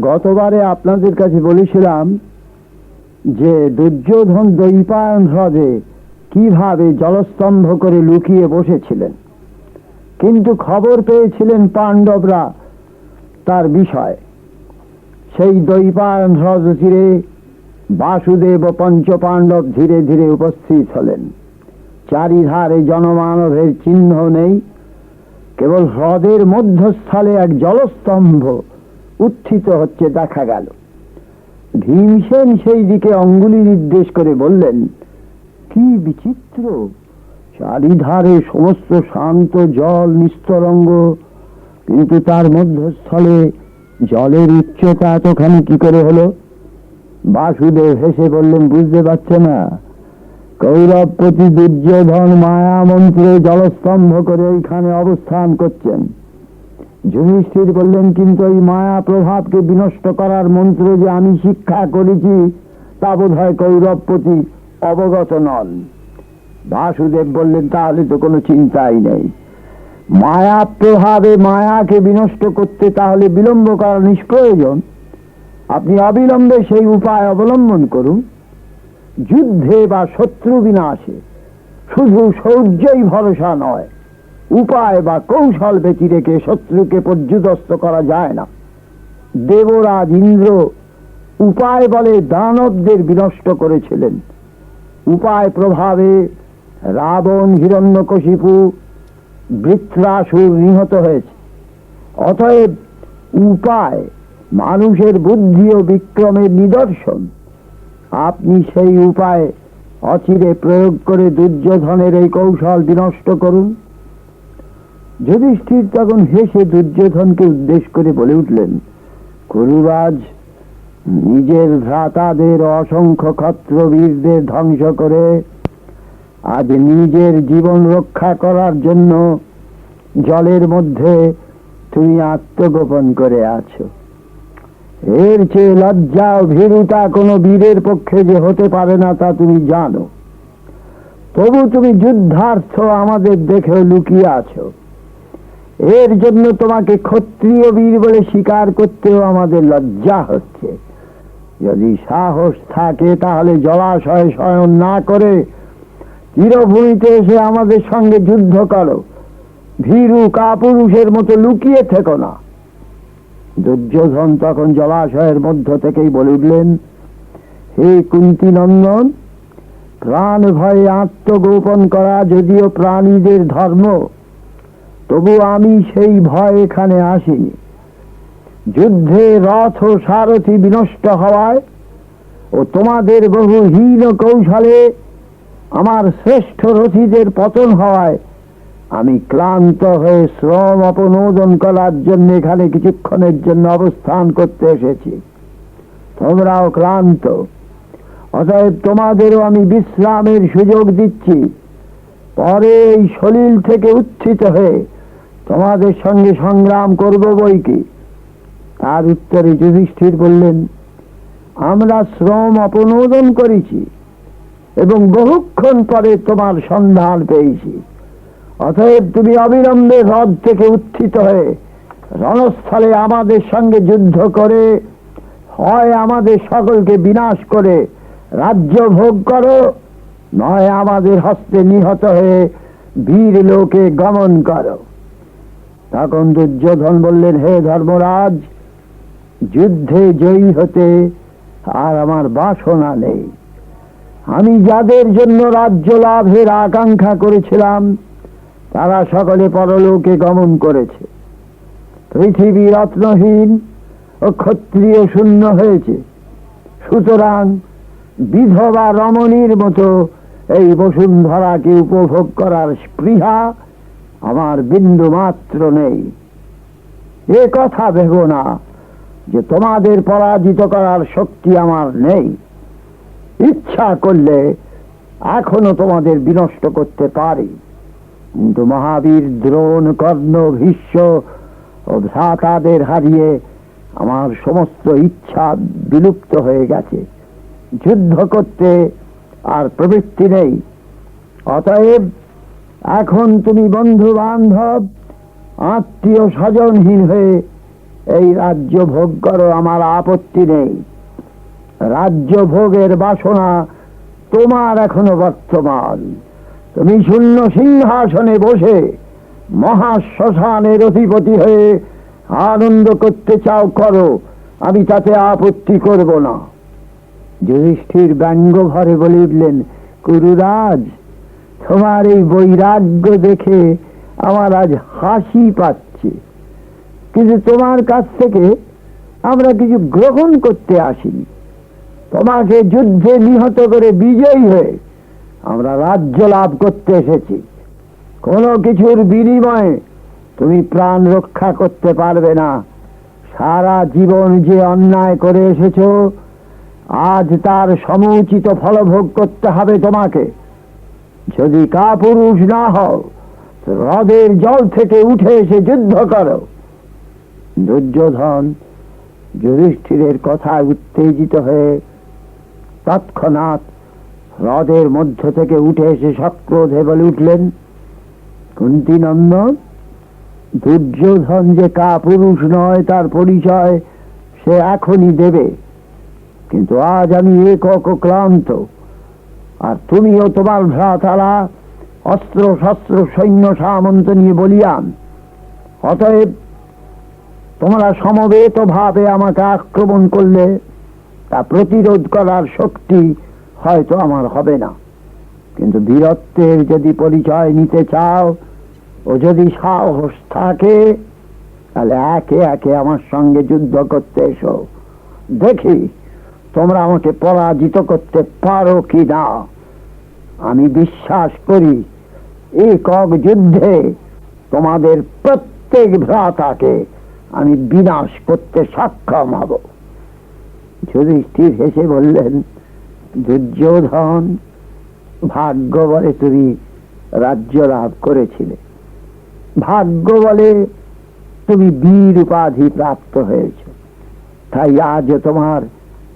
গতবারে আপনাদের কাছে বলেছিলাম যে দুর্যোধন দৈপায়ন হ্রদে কীভাবে জলস্তম্ভ করে লুকিয়ে বসেছিলেন। কিন্তু খবর পেয়েছিলেন পাণ্ডবরা তার বিষয়। সেই দৈপায়ন হ্রদ তীরে বাসুদেব ও পঞ্চপাণ্ডব ধীরে ধীরে উপস্থিত হলেন। চারিধারে জনমানবের চিহ্ন নেই। কেবল হ্রদের মধ্যস্থলে এক জলস্তম্ভ উত্থিত হচ্ছে, দেখা গেল। ভীমসেন সেই দিকে অঙ্গুলি নির্দেশ করে বললেন, কি বিচিত্র! চারিধারে সমস্ত শান্ত জল নিস্তরঙ্গ, কিন্তু তার মধ্যস্থলে জলের উচ্চতা এতখানি কি করে হলো? বাসুদেব হেসে বললেন, বুঝতে পারছে না। কৌরব প্রতি দুর্যোধন মায়া মন্ত্রে জলস্তম্ভ করে ওইখানে অবস্থান করছেন। যুধিষ্ঠির বললেন, কিন্তু এই মায়া প্রভাবকে বিনষ্ট করার মন্ত্র যে আমি শিক্ষা করেছি, তা বোধ হয় কৌরবপতি অবগত নন। বাসুদেব বললেন, তাহলে তো কোনো চিন্তাই নেই। মায়া প্রভাবে মায়াকে বিনষ্ট করতে তাহলে বিলম্ব করা নিষ্প্রয়োজন। আপনি অবিলম্বে সেই উপায় অবলম্বন করুন। যুদ্ধে বা শত্রু বিনাশে শুধু শৌর্যই ভরসা নয় উপায় বা কৌশল ব্যতি রেখে শত্রুকে পর্যুদস্ত করা যায় না। দেবরাজ ইন্দ্র উপায় বলে দানবদের বিনষ্ট করেছিলেন। উপায় প্রভাবে রাবণ হিরণ্যকশিপু বৃত্রাসুর নিহত হয়েছে। অতএব উপায় মানুষের বুদ্ধি ও বিক্রমের নিদর্শন। আপনি সেই উপায় অচিরে প্রয়োগ করে দুর্যোধনের এই কৌশল বিনষ্ট করুন। যুধিষ্ঠির তখন হেসে দুর্যোধনকে উদ্দেশ করে বলে উঠলেন, কুরুরাজ, নিজের ভ্রাতাদের অসংখ্য ক্ষত্রবীরদের ধ্বংস করে, আজ নিজের জীবন রক্ষা করার জন্য জলের মধ্যে তুমি আত্মগোপন করে আছো। এর চেয়ে লজ্জা ও ভীরুতা কোনো বীরের পক্ষে যে হতে পারে না তা তুমি জানো। তবু তুমি যুদ্ধার্থ আমাদের দেখেও লুকিয়ে আছো। এর জন্য তোমাকে ক্ষত্রিয় বীর বলে স্বীকার করতেও আমাদের লজ্জা হচ্ছে। যদি সাহস থাকে, তাহলে জলাশয় শয়ন না করে তীরভূমিতে এসে আমাদের সঙ্গে যুদ্ধ করো। ভীরু কাপুরুষের মতো লুকিয়ে থেকো না। দুর্যোধন তখন জলাশয়ের মধ্য থেকেই বলে উঠলেন, হে কুন্তি নন্দন, প্রাণ ভয়ে আত্মগোপন করা যদিও প্রাণীদের ধর্ম তবু আমি সেই ভয় এখানে আসিনি। যুদ্ধে রথ ও সারথি বিনষ্ট হওয়ায় ও তোমাদের বহু হীন কৌশলে আমার শ্রেষ্ঠ রথীদের পতন হওয়ায় আমি ক্লান্ত হয়ে শ্রম অপনোদন করার জন্য এখানে কিছুক্ষণের জন্য অবস্থান করতে এসেছি। তোমরাও ক্লান্ত। অতএব তোমাদেরও আমি বিশ্রামের সুযোগ দিচ্ছি। পরে এই সলিল থেকে উত্থিত হয়ে তোমাদের সঙ্গে সংগ্রাম করব বই কি? তার উত্তরে যুধিষ্ঠির বললেন, আমরা শ্রম অপনোদন করেছি এবং বহুক্ষণ পরে তোমার সন্ধান পেয়েছি। অতএব তুমি অবিলম্বে হ্রদ থেকে উত্থিত হয়ে রণস্থলে আমাদের সঙ্গে যুদ্ধ করে, হয় আমাদের সকলকে বিনাশ করে রাজ্য ভোগ করো, নয় আমাদের হস্তে নিহত হয়ে বীর লোকে গমন করো। তখন দুর্যোধন বললেন, হে ধর্মরাজ, যুদ্ধে জয়ী হতে আর আমার বাসনা নেই। আমি যাদের জন্য রাজ্য লাভের আকাঙ্ক্ষা করেছিলাম, তারা সকলে পরলোকে গমন করেছে। পৃথিবী রত্নহীন ও ক্ষত্রিয় শূন্য হয়েছে। সুতরাং বিধবা রমণীর মতো এই বসুন্ধরাকে উপভোগ করার স্পৃহা আমার বিন্দু মাত্র নেই। এ কথা ভেব না যে তোমাদের পরাজিত করার শক্তি আমার নেই। ইচ্ছা করলে এখনও তোমাদের বিনষ্ট করতে পারি। কিন্তু মহাবীর দ্রোণ, কর্ণ, ভীষ্ম ও ভ্রাতাদের হারিয়ে আমার সমস্ত ইচ্ছা বিলুপ্ত হয়ে গেছে। যুদ্ধ করতে আর প্রবৃত্তি নেই। অতএব এখন তুমি বন্ধু বান্ধব আত্মীয় স্বজনহীন হয়ে এই রাজ্য ভোগ করো, আমার আপত্তি নেই। রাজ্য ভোগের বাসনা তোমার এখনও বর্তমান। তুমি শূন্য সিংহাসনে বসে মহা শ্মশানের অধিপতি হয়ে আনন্দ করতে চাও, করো। আমি তাতে আপত্তি করব না। যুধিষ্ঠির ব্যঙ্গ ঘরে বলে উঠলেন কুরুরাজ তোমার এই বৈরাগ্য দেখে আমার আজ হাসি পাচ্ছে। কিন্তু তোমার কাছ থেকে আমরা কিছু গ্রহণ করতে আসিনি। তোমাকে যুদ্ধে নিহত করে বিজয়ী হয়ে আমরা রাজ্য লাভ করতে এসেছি। কোনো কিছুর বিনিময়ে তুমি প্রাণ রক্ষা করতে পারবে না। সারা জীবন যে অন্যায় করে এসেছ, আজ তার সমুচিত ফলভোগ করতে হবে তোমাকে। যদি কাপুরুষ না হও, হ্রদের জল থেকে উঠে এসে যুদ্ধ করো। দুর্যোধন যুধিষ্ঠিরের কথায় উত্তেজিত হয়ে তৎক্ষণাৎ হ্রদের মধ্য থেকে উঠে এসে সক্রোধে বলে উঠলেন, কুন্তি নন্দন, দুর্যোধন যে কাপুরুষ নয়, তার পরিচয় সে এখনই দেবে। কিন্তু আজ আমি একক ক্লান্ত আর তুমিও তোমার ভ্রাতারা অস্ত্র শস্ত্র সৈন্য সামন্ত নিয়ে বলিয়ান। অতএব তোমরা সমবেত ভাবে আমাকে আক্রমণ করলে তা প্রতিরোধ করার শক্তি হয়তো আমার হবে না। কিন্তু বীরত্বের যদি পরিচয় নিতে চাও ও যদি সাহস থাকে, তাহলে একে একে আমার সঙ্গে যুদ্ধ করতে এসো। দেখি তোমরা আমাকে পরাজিত করতে পারো কি না? আমি বিশ্বাস করি, একক যুদ্ধে তোমাদের প্রত্যেক ভ্রাতাকে আমি বিনাশ করতে সক্ষম হব। যুধিষ্ঠির হেসে বললেন, দুর্যোধন, ভাগ্য বলে তুমি রাজ্য লাভ করেছিলে। ভাগ্য বলে তুমি বীর উপাধি প্রাপ্ত হয়েছ। তাই আজ তোমার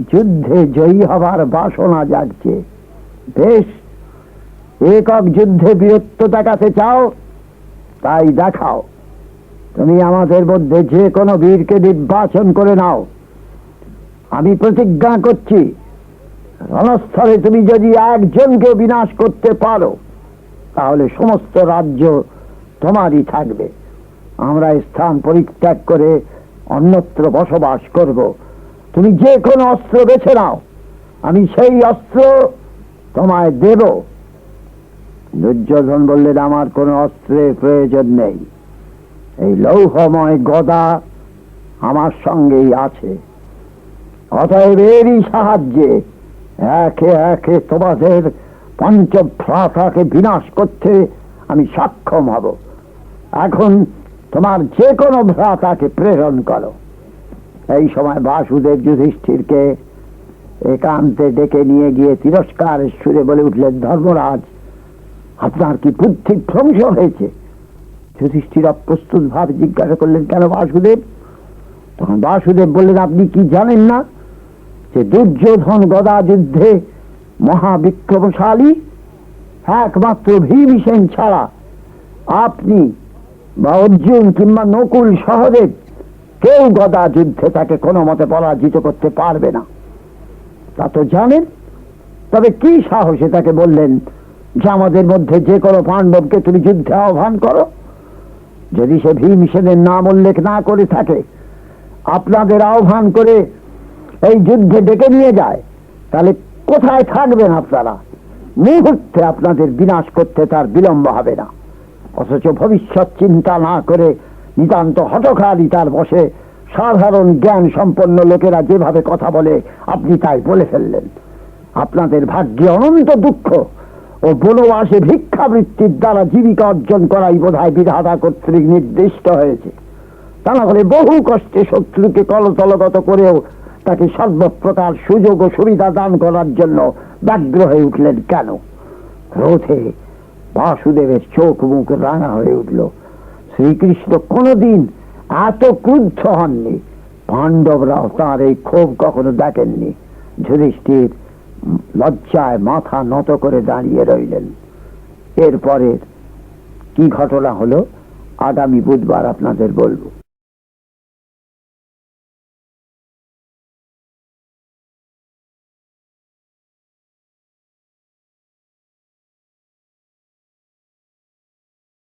যুদ্ধে জয়ী হবার বাসনা জাগছে। বেশ, একক যুদ্ধে বীরত্ব দেখাতে চাও, তাই দেখাও। তুমি আমাদের মধ্যে যে কোনো বীরকে নির্বাচন করে নাও। আমি প্রতিজ্ঞা করছি, রণস্থলে তুমি যদি একজনকে বিনাশ করতে পারো, তাহলে সমস্ত রাজ্য তোমারই থাকবে। আমরা স্থান পরিত্যাগ করে অন্যত্র বসবাস করব। তুমি যে কোনো অস্ত্র বেছে নাও। আমি সেই অস্ত্র তোমায় দেব। দুর্যোধন বললেন, আমার কোনো অস্ত্রের প্রয়োজন নেই। এই লৌহময় গদা আমার সঙ্গেই আছে। অতএব এরই সাহায্যে একে একে তোমাদের পঞ্চভ্রাতাকে বিনাশ করতে আমি সক্ষম হব। এখন তোমার যে কোনো ভ্রাতাকে প্রেরণ করো। এই সময় বাসুদেব যুধিষ্ঠিরকে একান্তে ডেকে নিয়ে গিয়ে তিরস্কার সুরে বলে উঠলেন, ধর্মরাজ, আপনার কি বুদ্ধি ধ্বংস হয়েছে? যুধিষ্ঠির অপ্রস্তুত ভাবে জিজ্ঞাসা করলেন, কেন বাসুদেব? তখন বাসুদেব বললেন, আপনি কি জানেন না যে দুর্যোধন গদা যুদ্ধে মহাবিক্রমশালী, একমাত্র ভীমসেন ছাড়া আপনি বা অর্জুন কিংবা নকুল সহদেব কেউ গদা যুদ্ধে তাকে কোনো মতে পরাজিত করতে পারবে না। তা তো জানেন, তবে কি সাহসে তাকে বললেন যে আমাদের মধ্যে যে কোনো পাণ্ডবকে তুমি যুদ্ধে আহ্বান করো? যদি সে ভীমসেনের নাম উল্লেখ না করে থাকে, আপনাদের আহ্বান করে এই যুদ্ধে ডেকে নিয়ে যায়, তাহলে কোথায় থাকবেন আপনারা? মুহূর্তে আপনাদের বিনাশ করতে তার বিলম্ব হবে না। অথচ ভবিষ্যৎ চিন্তা না করে নিতান্ত হটকারী তার বসে। সাধারণ জ্ঞান সম্পন্ন লোকেরা যেভাবে কথা বলে, আপনি তাই বলে ফেললেন। আপনাদের ভাগ্যে অনন্ত দুঃখ ও বনবাসে ভিক্ষাবৃত্তির দ্বারা জীবিকা অর্জন করাই বোধহয় বিধাতা কর্তৃক নির্দিষ্ট হয়েছে। তা না হলে বহু কষ্টে শত্রুকে কলতলগত করেও তাকে সর্বপ্রকার সুযোগ ও সুবিধা দান করার জন্য ব্যগ্র হয়ে উঠলেন কেন? ক্রোধে বাসুদেবের চোখ মুখ রাঙা হয়ে উঠল। শ্রীকৃষ্ণ কোনোদিন এত ক্রুদ্ধ হননি। পাণ্ডবরাও তাঁর এই ক্ষোভ কখনো দেখেননি। যুধিষ্ঠির লজ্জায় মাথা নত করে দাঁড়িয়ে রইলেন। এরপরের কি ঘটনা হলো, আগামী বুধবার আপনাদের বলব।